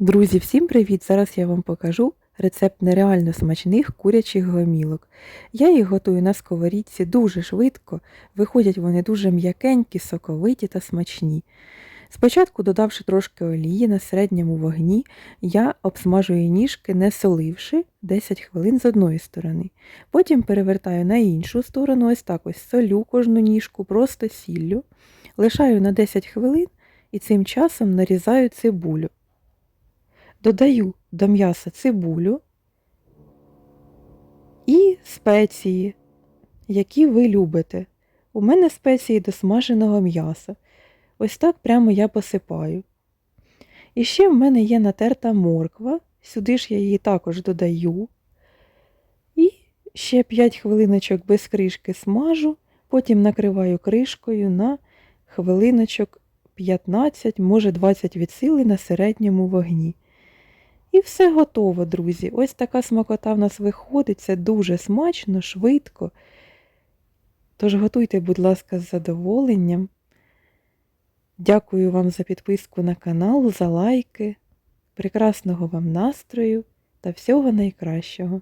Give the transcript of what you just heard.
Друзі, всім привіт! Зараз я вам покажу рецепт нереально смачних курячих гомілок. Я їх готую на сковорідці дуже швидко, виходять вони дуже м'якенькі, соковиті та смачні. Спочатку, додавши трошки олії на середньому вогні, я обсмажую ніжки, не соливши 10 хвилин з одної сторони. Потім перевертаю на іншу сторону, ось так ось солю кожну ніжку, просто сіллю, лишаю на 10 хвилин і цим часом нарізаю цибулю. Додаю до м'яса цибулю і спеції, які ви любите. У мене спеції до смаженого м'яса. Ось так прямо я посипаю. І ще в мене є натерта морква, сюди ж я її також додаю. І ще 5 хвилиночок без кришки смажу, потім накриваю кришкою на хвилиночок 15, може 20 від сили на середньому вогні. І все готово, друзі. Ось така смакота в нас виходить. Це дуже смачно, швидко. Тож готуйте, будь ласка, з задоволенням. Дякую вам за підписку на канал, за лайки. Прекрасного вам настрою та всього найкращого.